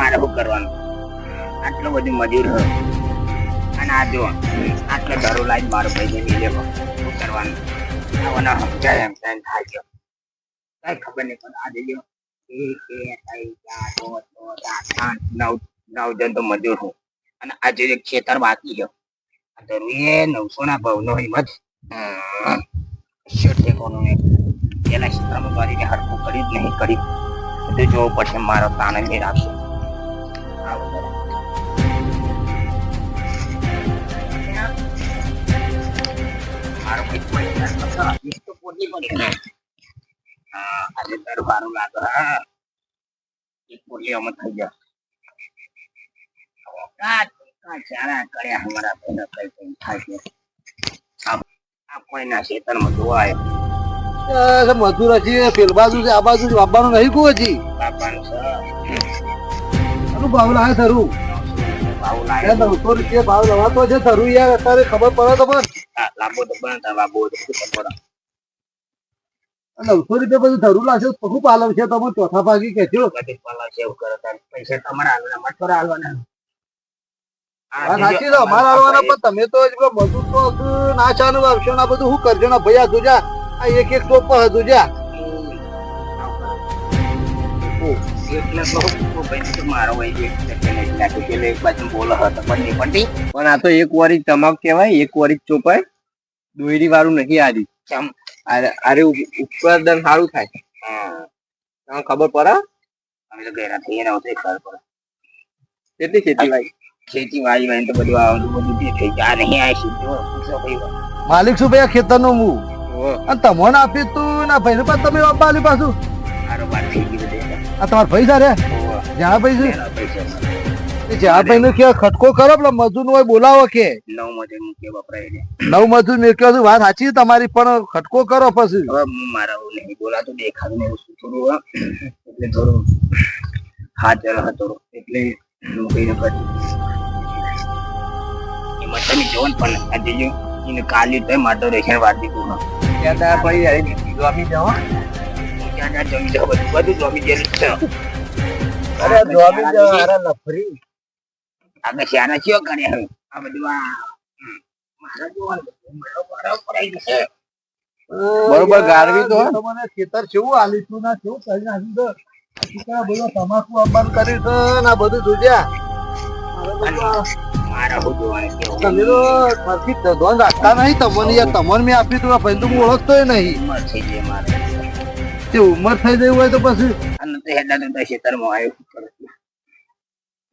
મારે કરવાનું? આટલું બધું મજૂર હોય. અને આ જો આટલો દરો લાઈન મારો ભાઈ ને લેવો શું કરવાનું? આવવાનો સમજાય એમ થાય થાય ગયો. કઈ ખબર નહીં, પણ આજે જો એક નવ નવ જણ તો મજૂર હું અને આજે જે ખેતર બાકી છે આ દરો એ નવસો ના ભાવ નો હિંમત હમ. શેઠ ઠેકોનો ને પેલા ક્ષેત્રમાં કરીને હરકું કરી જ નહીં, કરી બધું જોવું પડશે, મારો તાને મેં રાખશે જોવા આવ્યો મજૂર હજી પેલ બાજુ છે, આ બાજુ આપવાનું નહીં કોઈ હજી? બાપાનું છે. આનું ભાવ લાવે લાવ્યો નવસો રૂપિયા ભાવ લવાતો છે ધરું યાર અત્યારે ખબર પડે તો પણ. લાંબો નવસો રૂપિયા બધું ધરું લાવશે શું પાલવ છે? તમે ચોથા ભાગી કે છે. પૈસા તમારા હાલવાના હાલવાના. હાલવાના પણ તમે તો મજૂર તો હજુ ના ચાનું વાવશો ને બધું શું કરજો? ને ભૈયા તુજા આ એક એક ટોપ હતું જા. એટલે તો હું ભાઈ મારો ભાઈ એક બાજુ બોલો હતો પણ આ તો એક વારી તમાક કહેવાય એક વારી ચોપાય. દોયરી વાળું નહીં આરે- આરે ઉત્પાદન સારું થાય. હા. તમને ખબર પડે? અમે તો ઘેરા થઈ રહ્યા હોતે ખબર પડે. કેટલી ખેતી ભાઈ ખેતી વાળી વાળી તો બધું આવતું બધું જે થઈ જાય આ નહીં આ ભાઈ માલિક શું ભાઈ ખેતરનું હું અને તમને આપ્યું તું ના ભાઈ પણ તમે આપવા પાછું? મારો બાર થઈ ગયું આ તમારા પૈસા રે જ્યાં ભાઈ પૈસા જ્યાં ભાઈ નું કે ખટકો કરો પેલા મજૂર હોય બોલાવો કે. નવ મજૂર મૂકે વપરાય છે. નવ મજૂર છું વાત સાચી તમારી પણ ખટકો કરો પછી. હવે મારા નહીં બોલાતું દેખાતું ને વસ્તુ થોડું એટલે થોડું હાથ જરા હતો એટલે હું કઈને કર્યું એમાં તમે જોવો ને પણ એને કાલી તો માટો રેશન વાટી દીધું. ત્યાં જાય જોમી જાઓ ત્યાં ત્યાં જમી જાઓ બધું બધું જમી ગયેલું છે. અરે જોમી જાઓ અરે લફરી. આગળ શ્યાના ચિયો કરે હવે. આ બધું આ મારા જોવાનું બધું મારો પડાઈ જશે. બરોબર ગારવી તો ખેતર કેવું ના કેવું કરી નાખ્યું છે ટીકા બધો તમાકુ અંબાન કર્યું છે ને બધું જોજ્યા તમે તો સરખી ધોન રાખતા નહીં તમને યાર તમને મેં આપ્યું તું ભાઈ તો હું ઓળખતોય નહીં. ઉંમર થઈ ગઈ મારે તે ઉંમર થઈ ગઈ હોય તો પછી અને તો હેડા તો? ખેતરમાં આવ્યો શું કરે? છે?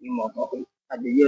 ઈ મોકો હોય. આ બીજો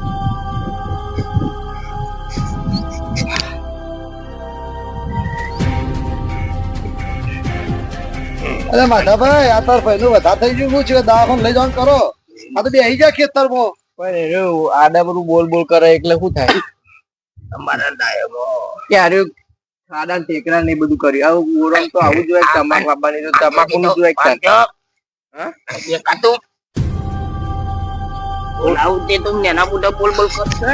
અરે માધાભાઈ આ તાર ભાઈ નું વધારે થઈ ગયું. શું છે? દવાખાને લઈ જવાનું કરો. આ તો બે આવી જાય ખેતરમાં. પણ એ આડા બધું બોલ બોલ કરે એટલે શું થાય? તમારા દાયકો ક્યારે ખાડા ને ટેકરા ને બધું કર્યું? આવું ઓરમ તો આવું જોઈએ તમાકુ આપવાની તો તમાકુ નું જોઈએ હા? દેખાતું બોલાવું તે તું નેના બુડા બોલ બોલ કરશે?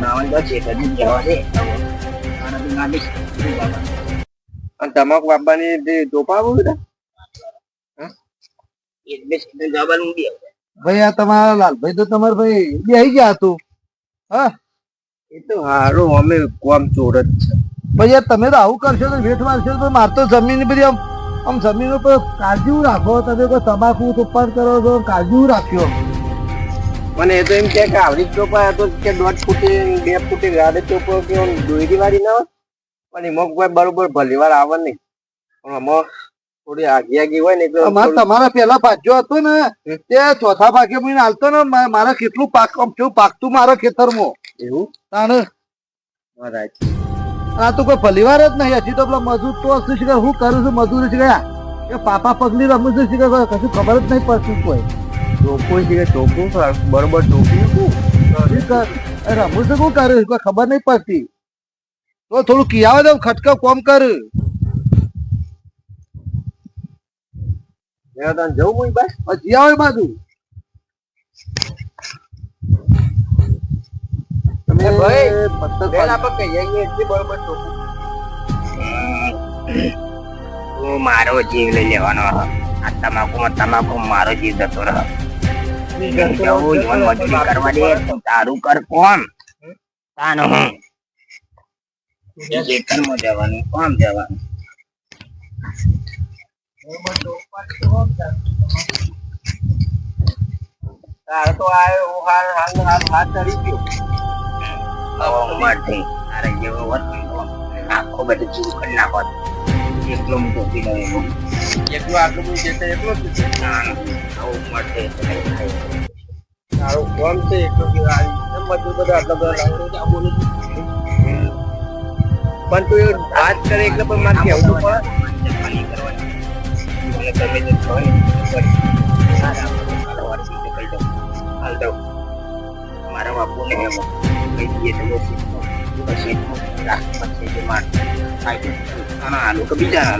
નાવન તો છે કદી જવા દે તારા બી ના દઈશ. અને તમાકુ આપવાની જે ટોપા આવું. ભાઈ આ તમારા લાલભાઈ તો તમારા ભાઈ બે આવી ગયા હતું હા? એ તો હારું અમે કોમ ચોર જ છે. ભાઈ તમે તો આવું કરશો તો વેઠ મારશો તો માર તો જમીન બધી આમ આમ જમીન ઉપર કાળજી રાખો તમે કોઈ તમાકુ ઉત્પાદ કરો તો કાળજી રાખ્યો. મને એ તો એમ કે આવડી ચોપા તો કે દોઢ ફૂટી બે ફૂટી ગાડે ચોપો કે દોયડી વાળી ના હોય? પણ એમાં કોઈ બરોબર ભલી વાર આવે નહીં. પણ આમાં થોડી આગી આગી હોય ને એટલે તમારા પેલા ભાગ્યો હતો ને તે ચોથા ભાગે મને હાલતો ને મારે કેટલું પાક કેવું પાકતું મારા ખેતરમાં. એવું? તાણે આ તો કોઈ ભલીવાર જ નહીં. હજી તો પેલા મજૂર તો શું શીખે હું કરું છું મજૂર ગયા કે પાપા પગલી રમું છું છે કશું ખબર જ નહીં પડતી કોઈ. ટોકું છે ટોકું બરોબર એ રમું છું શું કરું કોઈ ખબર નહીં પડતી. તો થોડું કિયાવે દે ખટકો કોમ કર. મેદાન તને જવું હોય બસ? પછી આવે બાજુ. તમે ભાઈ. પત્તર બેન આપણે કહીએ એટલી બરોબર તું મારો જીવ લઈ લેવાનો હ. આ તમાકુમાં તમાકુ મારો જીવ જતો રહ જવું જીવન મજૂરી કરવા દે તું તારું કર કોણ? તાનો હું. ખેતરમાં જવાનું કોમ જવાનું? તારે તો હાલ હાલ હાલ હાથ ચડી ગયો. ઉંમરથી તારે જેવો હોત આખો બધું જીવ કરી નાખો. એકલો મોટો એકલો આટલું બધું છે એકલો જ છે? આવો તારું કોમ છે એકલો કે આ બધું બધું આટલો બધો લાગે આ બોલું છું. પણ તું વાત કરે એટલે પણ મારે કહેવું તો પડે. ને મારા આલુ કે બીજા.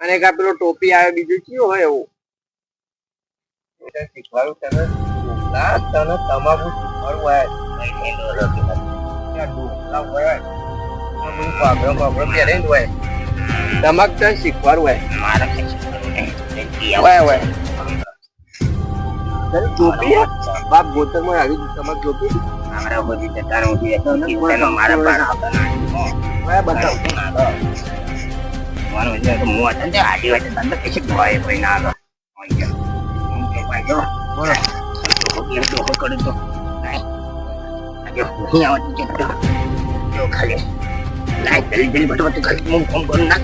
અને આ પેલો ટોપી આવે, બીજું કયું હોય એવું? શીખવાડું ના તને તમાકુ શીખવાડવું હોય તમાક તને શીખવાડવું હોય મારા પી હોય આવો. ટોપી તમાક ટોપી અમારા બધી. મારા પણ. હોય બતાવ મારું તો મું હતા ને ના આગળ હોય ભાઈ જો બોલો તો એ તો હો કરું તો નહીં આવતી છે જો ખાલી લાઈ જલ્દી જલ્દી ખાલી હું ફોન કરું ના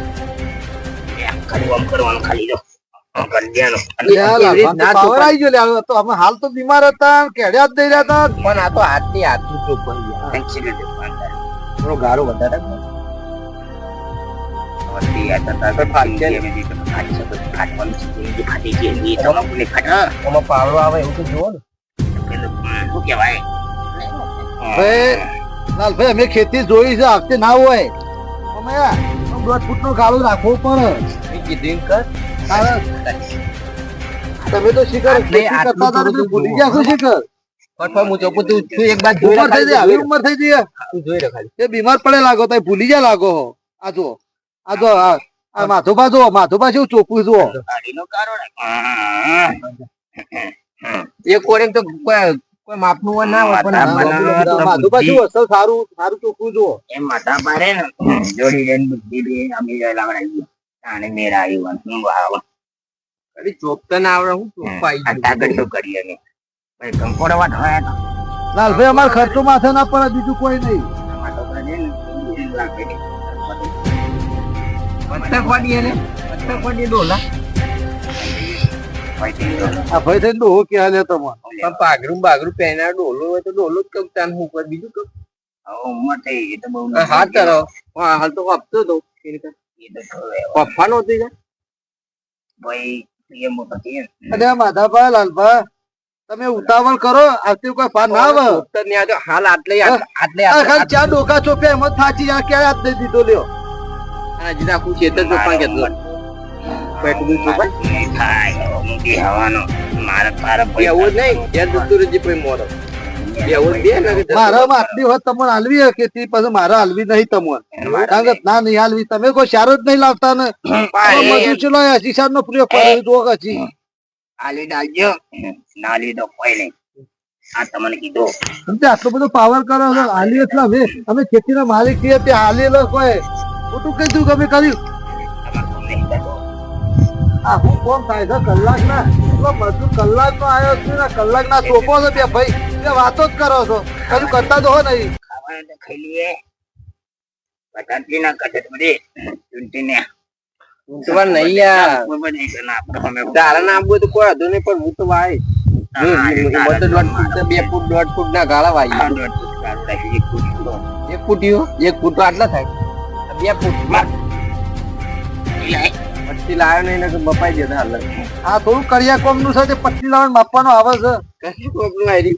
ખાલી આમ કરવાનું ના તો બીમાર આવે એવું તો જુઓ ને શું કહેવાય? ભાઈ, લાલભાઈ અમે ખેતી જોઈ છે આવતે ના હોય. અમે દોઢ ફૂટ નો ગાળો રાખવો પણ કીધું કર. તમે તો શીખર ભૂલી ગયા છો શિખર બીમાર પડે લાગો તો ભૂલી જાય લાગો આ જો આ જો આ માથોબા જો ચોખ્ખું જુઓ. એક કોરે તો કોઈ માપનું હોય ના હોય પણ બુદ્ધિ. જેવું અસલ સારું સારું ચોખ્ખું જુઓ. એમ માથા પાડે ને જોડી જઈને બુદ્ધિ બી આમી જાય આવી આને મેર આવ્યું હું વાવ. ખાલી ચોપતા ના આવડે હું આ તાગડ શું કરીએ ભાઈ કંકોડો વાત હોય તો. લાલભાઈ અમાર ખર્ચો માથે ના પડે બીજું કોઈ નહીં. પત્તર ફાડી એને પત્તર ફાડી ડોલા. આ ભાઈ થઈને ડોહો કે હાલે તમારે પણ. પાઘરું બાઘરું પહેર્યા ડોલો હોય તો ડોલો જ કઉક તાન હું કોઈ બીજું કઉ હવે ઉંમર થઈ એ તો બહુ હા તારો. હા, હાલ તો આપતો તો. પપ્પા નો પપ્પાનો હતી ભાઈ ને. આ માધાભાઈ લાલભાઈ તમે ઉતાવળ કરો આવતી કોઈ પાર ના આવે. ઉત્તર નહીં આજે હાલ આટલે આટલે આટલે આ ખાલી આટલે ચાર ડોકા ચોપ્યા એમ જ થાચી જાય ક્યારે હાથ દઈ દીધો લ્યો. હાજી તો છે ખેતર ચોપ્પા કેટલો પેટું ચોપાય થાય હવાનો. મારે એવું જ નહીં? આટલી તમને હાલવી કે તે પછી મારા હાલવી નહીં તમને. ના નહીં હાલવી. તમે કોઈ સારો જ નહીં લાવતા ને. મજૂર નો પ્રયોગ કરે જો હસી આલી ડાલજો. ના લીધો કોઈ નહીં. આ તમને કીધું. તમે આટલો બધો પાવર કરો છો હાલી એટલા અમે અમે ખેતીના માલિક છીએ તે હાલેલો કોઈ. ખોટું કહી દઉં કે અમે કર્યું? આ હું કોમ થાય છે કલાક ના એટલો બધું કલાક નો આવ્યો છું ને કલાક ના સોંપો છો બે ભાઈ. બે વાતો જ કરો છો. કશું કરતા તો હો નહીં. ખાવાનું ખાઈ લઈએ. બટાટી ના કટક ચૂંટીને. ઊંટવા નહીં યાર બરોબર નહીં તો ના આપણે અમે. તારે ના આપવું તો કોઈ હતું નહીં પણ હું તો વાય. જો, હા, એમાં તો તારે દોઢ ફૂટ તો બે ફૂટ દોઢ ફૂટ ના ગાળા વાય એક ફૂટ એક ફૂટ આટલા થાય. બે ફૂટ. પછી લાવ્યો નહીં ને તો બપાઈ જતા હાલ. આ થોડું કરિયા કોમનું છે તે પટ્ટી લાવવાનું માપવાનું આવે છે. કશું પ્રોબ્લેમ આવી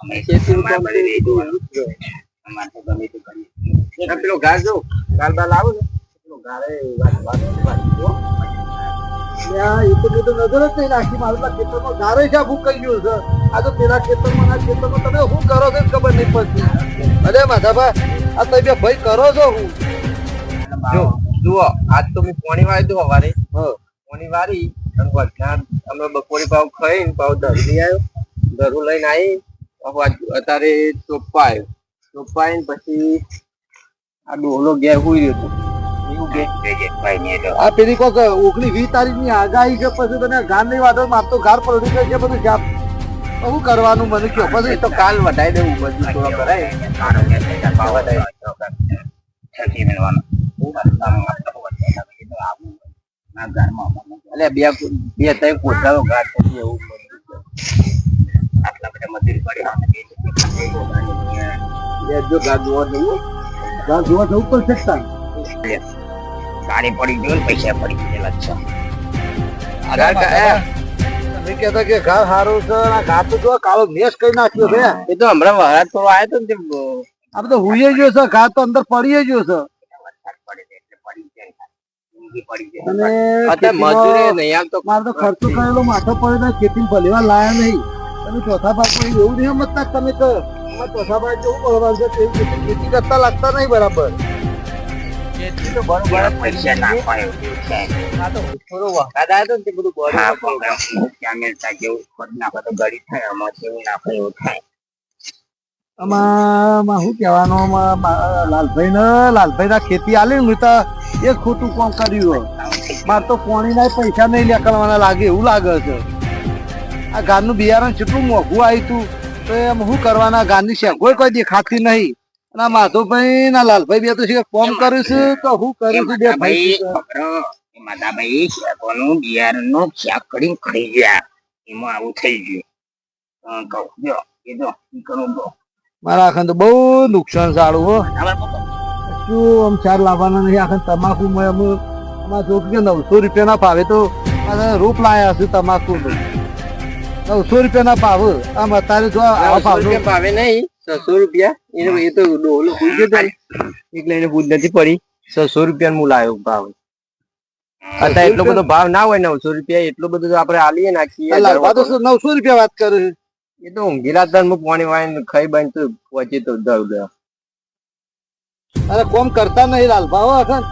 અમે ખેતીનું કામ અમારે બધી બધું વેચવાનું. અમારે તો ગમે તે કરીએ. આ પેલો ઘાસ જો. ગાલ બાલ આવું ને. પેલો ગાળે વાત વાત વાત. એ તો મેં નજર જ નહીં નાખી. મારું ખેતરમાં ગારે આખું કહી ગયું છે? આ તો પેલા ખેતરમાં ખેતરમાં તમે શું કરો છો ખબર નહીં પડતી. અરે માધાભાઈ આ તમે બે ભાઈ કરો છો હું જો. જુઓ, આજ તો મેં પોણી વાળી દઉં સવારે હા. પોણી વાળી, અને અમે બપોરે પાવ ખાઈને પાવ ધરી લઈ આવ્યો. ધરું લઈને આવી અત્યારે ચોપ્પા આવ્યો. ચોપ્પા આવીને પછી આ ડોલો ઘેર હુઈ રહ્યો હતો. તો આ પેલી કોક ઓગણી વીસ તારીખની આગાહી છે, પછી તને ગાર નહીં વાતો મારતો ગાર પડી ગયો છે બધું જાપ શું કરવાનું મને કયો? પછી તો કાલ વધારી દેવું કરાય. એટલે ગાડી પડી ગયું પૈસા પડી ગયેલા છે ઘાટ કા- સારું છે આ ઘાર તો જો કાળો મેસ કરી નાખ્યો છે એ તો હમણાં વરાત થોડો આવ્યો તો ને આ બધો હુઈએ ગયો છે ઘાર તો અંદર પડી ગયો છે. અને તો ખર્ચો કરેલો માથો પડે ખેતી ભલેવા લાયા નહીં. તમે ચોથા ભાગમાં એવું નહીં સમજતા તમે તો ચોથા ભાગ કેવું છે તેવી ખેતી કરતા લાગતા નહીં બરાબર. ખેતી તો બરોબર પૈસા પૈસા નાખવા એવું છે. આ તો થોડો આવ્યો ને તે બધું બરોબર જેવું ખોટ નાખો તો ગળી થાય આમાં જેવું નાખો એવું થાય. આમાં શું કહેવાનો? લાલભાઈ ને લાલભાઈ ના ખેતી આલી ને તો એક ખોટું કામ કર્યું. મારે તો પોણી ના પૈસા નહીં લેકડવાના લાગે એવું લાગે છે. આ ગારનું બિયારણ કેટલું મોંઘું આવ્યું તું તો એમ શું કરવાના? ગારની શેગોય કોઈ દેખાતી નહીં. અને આ માધવભાઈ ના લાલભાઈ બે તો છે કોમ કર્યું છે તો હું કરું છું બે ભાઈ માધાભાઈ માતાભાઈ શેકોનું બિયારણનું શાક કરીને ખાઈ ગયા. એમાં આવું થઈ ગયું. કહું જો એ ઈ કરું મારા આખા તો બહુ નુકસાન સારું હો. શું આમ ચાર લાવવાના નહીં? આખા તમાકુ માં અમે કે નવસો રૂપિયા ના ભાવે તો રૂપ લાયા છે તમાકુ નવસો રૂપિયા ના ભાવ? આમ અત્યારે જો ભાવે નહીં છસો રૂપિયા. એને એ તો ડોલો ભૂલ ગયો એટલે એને ભૂલ નથી પડી. છસો રૂપિયા હું લાવ્યો ભાવ. અત્યારે એટલો બધો ભાવ ના હોય નવસો રૂપિયા એટલો બધો આપડે આપણે આલીએ નાખીએ નવસો રૂપિયા વાત કરે છે. એ તો ઊંઘેલા હતા ને પાણી વાળીને ખાઈ બાઈને તો પહોંચી તો દઉં દઉં અરે કોમ કરતા નહીં લાલભા હો અખન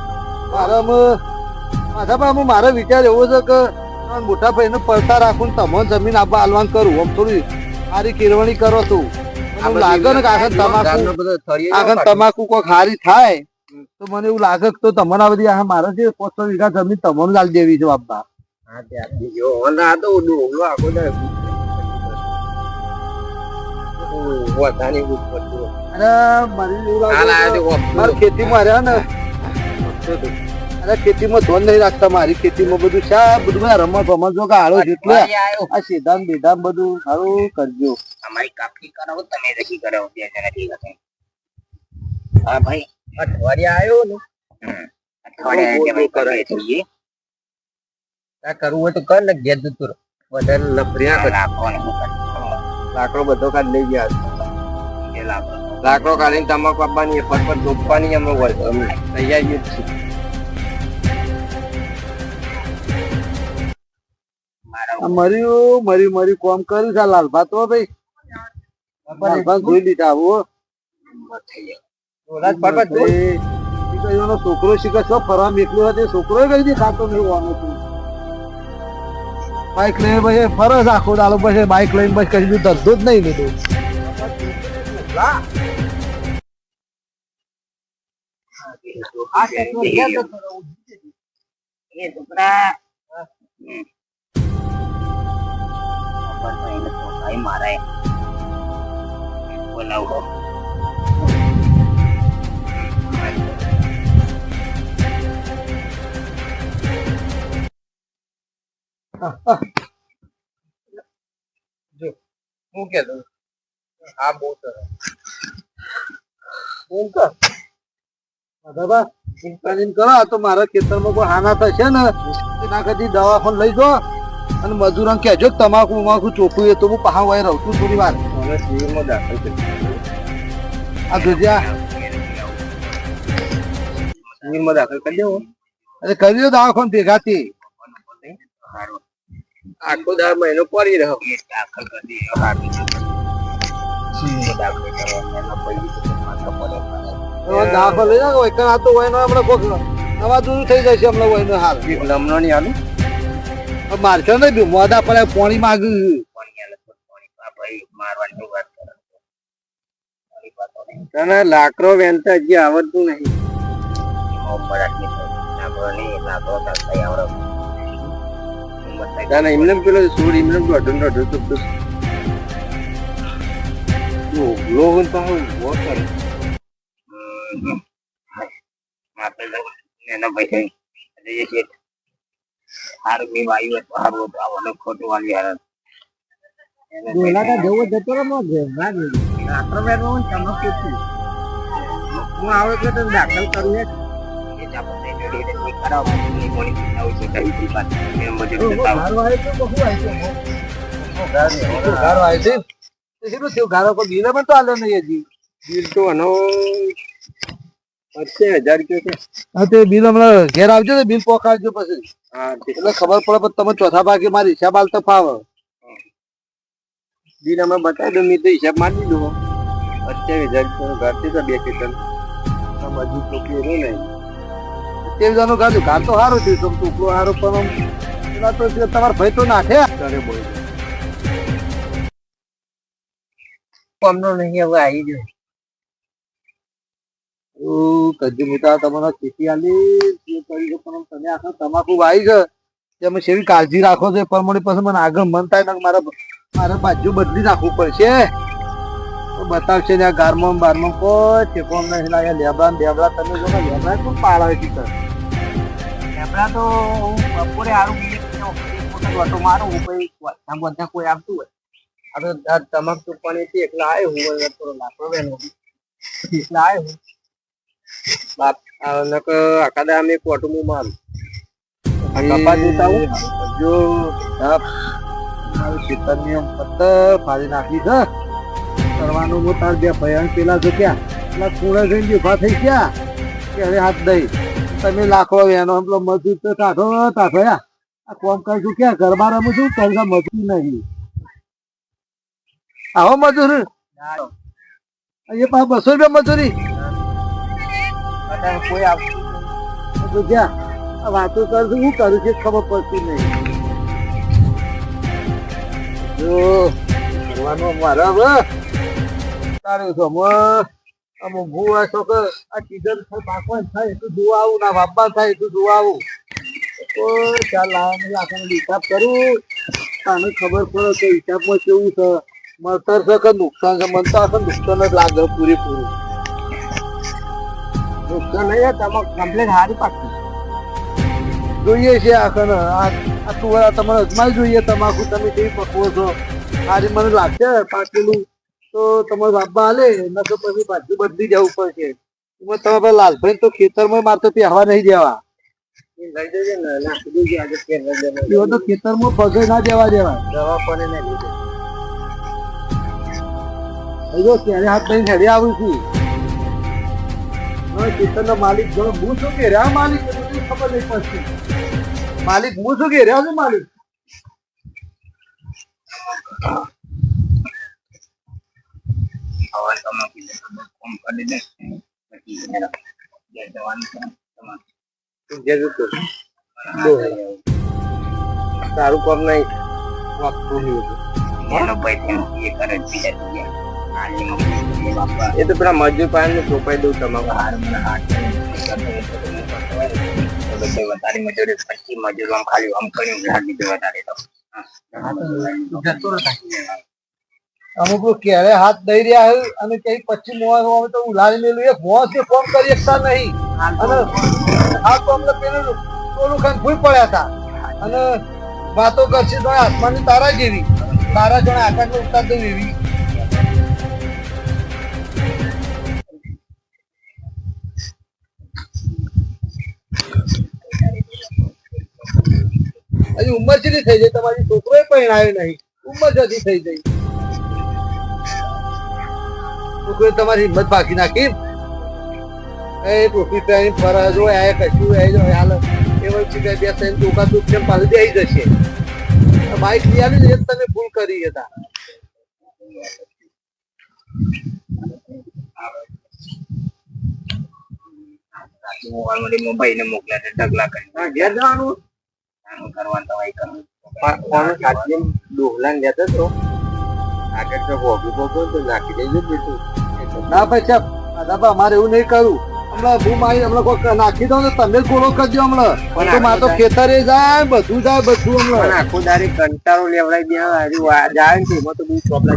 મારા માથા પર મારો વિચાર એવો છે કે મોટા ભાઈ ને પડતા રાખું તમો જમીન આપવા આલવાન કરું. આમ થોડી સારી કેળવણી કરો તું. લાગે ને આખા તમાકુ તમાકુ કોક હારી થાય તો મને એવું લાગે તો તમારે આ બધી આ મારે વીઘા જમીન તમને જ આલી દેવી છે બાપા. હા, આ તો આખો દાડો ઓહ, વધારે એવું પડતું. અરે મારી એવું હાલ લાગે આવ્યો કે તે મારી ખેતીમાં રહ્યા ને અરે ખેતીમાં ધોન નહીં રાખતા મારી ખેતીમાં બધું બધું સારું કરજો અમારી કાપણી કરાવો તમે રસી કરાવો જણા ઠીક હા ભાઈ અઠવાડિયા આવ્યો ને અઠવાડિયા કરવું હોય તો કર ને ઘેર જતું વધારે લફરિયા કર. લાકડો બધો કાઢ લઈ ગયા એ લાકડો કાઢીને તમાકુ આપવાની પર રોપવાની અમે અમે તૈયારી જ છીએ. મર્યું મર્યું મર્યું. કોમ કર્યું છે લાલભા તો ભાઈ? લાલભા જોઈ લીધા આવો છોકરો શીખે છો ફરવા મેકલ્યો હતો છોકરો કઈ દી ખાતો નહીં બાઈક લઈને પછી ફરજ આખો દાડો પછી બાઈક લઈને પછી કઈ બીજું ધંધો જ નહીં લીધો. મારે બોલાવો હું કેતો આ બહુ સરસ. એમ કર દાદા ઇન્ટરનેટ કરો આ તો મારા ખેતરમાં કોઈ હાના થશે ને એના કદી દવાખાને લઈ જાઓ અને મજૂરને કહેજો કે તમાકુ ઉમાકુ ચોખ્ખું એ તો હું પહા વાય રહું છું થોડી વાર. મને દાખલ કરી આ દુધિયા સિવિલમાં દાખલ કરી દેવો. અરે કરી દો દવાખાને ભેગાથી સારું. આખો દાર મહિનો પડી રહ્યો. એ દાખલ કરી દીધો સારું દાખલ કરવાનો પૈસા પડે દાખલ લઈ જાઓ એક આ તો વયનો હમણાં કોક નવા દૂર થઈ જશે હમણાં હાલ લમણો નહીં આલું મારશો ને મોદા પડે પાણી માગ્યું પાણી આલે તો પાણી આ ભાઈ મારવાની વાત કરે પાણી પાતો નહીં તને લાકડો વેનતા હજી આવડતું નહીં લાકડો તો કઈ એમને પેલો સૂર એમને તો તો લોહન તો હું ઊભો કરે એના પૈસા જે છે સારું બી વાયુ હતું સારું હતું આવવાનું ખોટું વાલી હાર જવો જતો રહે ના ને હું આવે એટલે દાખલ કરું ગારો બિલ પણ તો હા હમણાં ઘેર આવજો ને, બિલ પોકાડજો પછી. એટલે ખબર પડે પણ તમે ચોથા ભાગે મારી હિસાબ હાલતો ફાવ. બિલ અમે બતાવી દો, મેં તો હિસાબ મારી દીધો અત્યારે હજાર ઘરથી તો બે કિટન મજૂર રહ્યું નહીં તે ગાડું ઘર તો સારું થયું તમ ટુકડો સારો પણ આમ પેલા તો તમારા ભાઈ તો નાખે. ત્યારે બોલ. અમનો નહીં હવે આવી ગયો. કદી મિતા તમારા ખેતી આલી જે કરી પણ તમે આખા તમાકુ વાવી ગયો તમે સેવી કાળજી રાખો છો પ્રમાણે પછી મને આગળ મન થાય ને કે મારે મારે બાજુ બદલી નાખવું પડશે. બતાવશે ને આ ગારમાં બારમાં કોઈ ઠેકોમ નહીં લાગે. લેબડા ને તમે જો લેબડા શું પાડાવે છે કર લેબડા તો હું બપોરે આરું બીજે ઓટો મારું હું ભાઈ બધા બધા કોઈ આવતું હોય. તો આ તમાક ચૂપવાની હતી એકલા આવ્યો હું હવે થોડો લાકડો બેનો એટલે આવ્યો હું. બાપ નક આખા દા અમે કોટું મારું. આ કપા જોતા હું જો મારું ખેતરની આમ પત્તર ફાડી નાખી છે કરવાનું હું તાર બે ભયાન પેલા જો ક્યાં એટલે કુણે જઈને ઊભા થઈ ગયા કે હવે હાથ દઈ. તમે લાખો એનો પેલો મજૂર તો કાઢો કાઢો આ કોમ કરશું ક્યાં? ઘરમાં રમું છું? પૈસા મજૂર નહીં. આવો મજૂર. એ પા બસો રૂપિયા મજૂરી. કોઈ આવતું ક્યાં વાતો કરશું હું કરું છું ખબર પડતી નહીં. જો ભગવાન મારા હવે. તારે તો અમે મોંઘું ભૂવા તો કે આ સીઝન પાકવાન થાય, એટલું જોવા ના વાપા થાય, એટલું જોવા આવું. તો ચાલ લાખનો હિસાબ કરું. તને ખબર પડે કે હિસાબમાં કેવું છે? મળતર છે કે નુકસાન છે? મનતા હશે, નુકસાન જ લાગે પૂરેપૂરું. નુકસાન નહીં તમે કમ્પ્લેન હારી પાકી જોઈએ છે આખને આ આ તમારે અજમાવી જોઈએ તમાકુ તમે કેવી પકવો છો? આજે મને લાગશે પાકેલું. તો તમારે બાબા હાલે નકર પછી બાજુ બદલી જવું પડશે. એમાં તમે પેલા લાલભાઈ તો ખેતરમાં મારે તો પહેવા નહીં દેવા. ખેતરમાં પગે ના દેવા દેવા. દવા કોને ના લીધે. ત્યારે હાથ લઈને હેડે આવું છું? ખેતરનો માલિક જો હું શું કે રહ્યા માલિક? ખબર નહીં પડતી. માલિક હું શું કે રહ્યા છું માલિક? હવે તમે કીધું તો ફોન કરી દે પછી ઘેર જવાનું છે તમારે જરૂર તો સારું કામ નહીં ભાઈ એ તો પેલા મજૂર પાસે ચોપાઈ દઉં હાથ વધારે મજૂરી પછી મજૂર ખાલી આમ દે વધારે તો અમુક ક્યારે હાથ દઈ રહ્યા છે અને કઈ પછી મોં અમે તો ઉલાળી મેલું એક મોં છે, ફોન કરી શકતા નહીં. અને આ તો અમને પેલું ટોલું ખાન ભૂલ પડ્યા હતા. અને વાતો કરશે તો આસમાનની તારા જેવી. તારા જોડે આકાશમાં ઉતાર દઉં એવી. હજી ઉંમર જેટલી થઈ જાય તમારી છોકરો આવી નહીં. ઉંમર જતી થઈ ગઈ. છોકરો તમારી હિંમત બાકી નાખી? એ ટોપી પહેરી ફરજ હોય આ કશું એ જો હાલ. એ વચ્ચે કઈ બે ત્રણ ટોકા દુઃખ છે પાછી દઈ જશે. બાઇક લઈ આવી એ તમે ભૂલ કરી હતા. મોબાઈલમાંથી મોબાઈલ ને મોકલ્યા છે ઢગલા કરી ઘેર જવાનું. કરવાનું તમારે કરવું ડોહલા ને જતો તો આગળ તો તો નાખી દેજો બેઠું ના ભાઈ સાહેબ દાદા અમારે એવું નહીં કરું હમણાં બૂમ આવી હમણાં કોઈ નાખી દો ને તમે ગોળો કરજો હમણાં પણ તો મારે તો ખેતરે જાય બધું જાય બધું હમણાં આખો દારી કંટાળો લેવડાઈ દે હારી જાય ને એમાં તો બહુ પ્રોબ્લેમ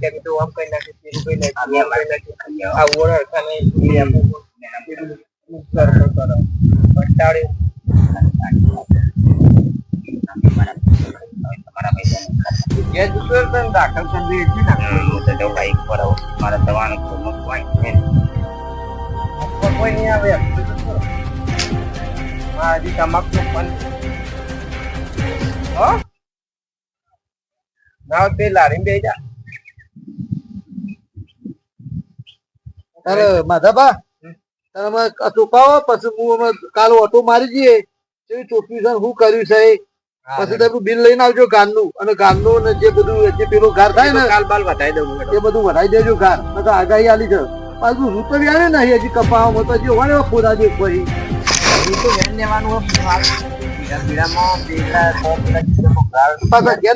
કેમ તો આમ કઈ નાખી પેલું કઈ નાખી આમ કઈ નાખે આ કર કર. તો લારીને બે જા અરે માધાબા તમે ચોપાવો પછી હું કાલ ઓટો મારી જઈએ ચોખ્ખી છે શું કર્યું છે. પછી તમે બિલ લઈને આવજો ગારનું અને ગારનું ને જે બધું જે પેલો ગાર થાય ને કાલ બાલ વધારી દઉં એ બધું વધારી દેજો ગાર નકર આગાહી આલી છે. પાછું રૂતર આવે ને હજી કપાવામાં તો જે હોય ખોરા દે વેન લેવાનું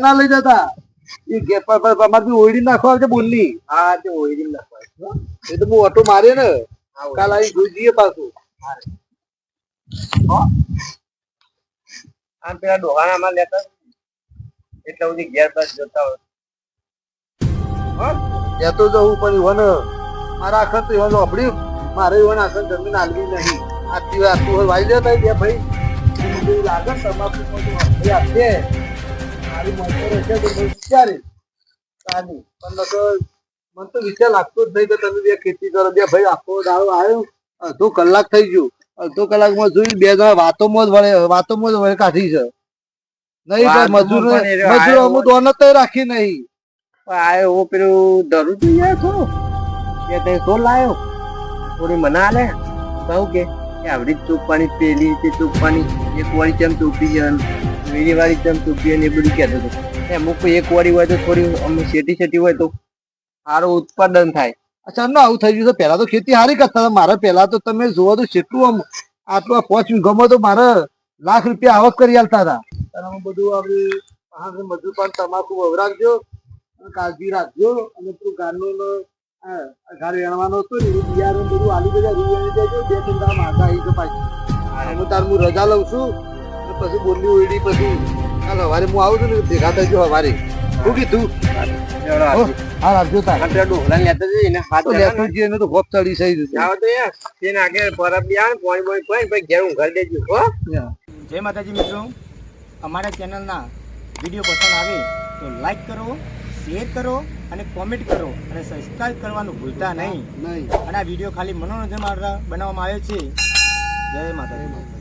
ના લઈ જતા. એ બી ઓયડી નાખવા બોલની. હા તે ઓઈડિંગ નાખવા એ તો હું ઓટો મારે ને. કાલ આવી જોઈ જઈએ પાછું. આમ પેલા ડોહાણામાં લેતા એટલે સુધી ઘેર બસ જતા હોય. હો? જતો જવું પણ ઈવન મારા આખર તો ઈવન અભડી મારે ઈવન આખર જમીન આલવી નહીં. આટલી વાર તું વાઈ લેતા બે ભાઈ. લાગે સમાપ્ત ભાઈ આપજે મારી મળતો રહેશે તો હું વિચારી. સારી પણ નકર મને તો વિચાર લાગતો જ નહીં કે તમે બે ખેતી કરો. બે ભાઈ આખો દાડો આવ્યો. અડધો કલાક થઈ ગયો. અડધો કલાકમાં જોયું બે જણા વાતોમાં જ વળે વાતોમાં જ વળે કાઢી છે. નહીં ભાઈ મજૂર મજૂર અમુક દોનત રાખી નહીં. આ એવો પેલું ધરું જોઈએ છો કે તે શું લાયો. થોડી મના લે કહું કે આવડી ચોપવાની પેલી તે ચોપવાની એક વાળી ચમ ચોપી જાય બીજી વાળી ચમ ચોપી ને એ બધું કહેતો હતો. અમુક એક વાળી હોય તો થોડી અમે શેટી શેટી હોય તો સારું ઉત્પાદન થાય. અચ્છા ના આવું થઈ ગયું છે. પહેલા તો ખેતી સારી કરતા હતા. મારે પહેલા તો તમે જોવો તો કેટલું આમ આટલા પાંચ ગમો તો મારે લાખ રૂપિયા આવક કરી આલતા હતા. આમાં બધું આપણે મજૂર પણ તમાકુ વવરાવજો અને કાળજી રાખજો. અને તું ગારનું ઘર વેણવાનો હતું ને, એ બિયારણ બધું આલી બધા રૂપિયા દેજો બે ત્રણ ગામ માગા આવી પાછી. હું તાર હું રજા લઉં છું. પછી બોલી ઉડી પછી ચાલ હવારે હું આવું છું ને ભેગા થજો હવારે શું કીધું હા રાખજો તાર. આપણે ડોહલા લેતા જઈએ ને હાથ લેતો જઈએ ને તો હોપ ચડી સહી જશે. તો યાર તેને આગળ પરબ ને પોણી પોણી કોઈ ઘેર દેજો હો. જય માતાજી મિત્રો. અમારા ચેનલના વીડિયો પસંદ આવે તો લાઈક કરો શેર કરો અને કોમેન્ટ કરો અને સબસ્ક્રાઈબ કરવાનું ભૂલતા નહીં. નહીં. અને આ વીડિયો ખાલી મનોરંજન માટે બનાવવામાં આવ્યો છે. જય માતાજી.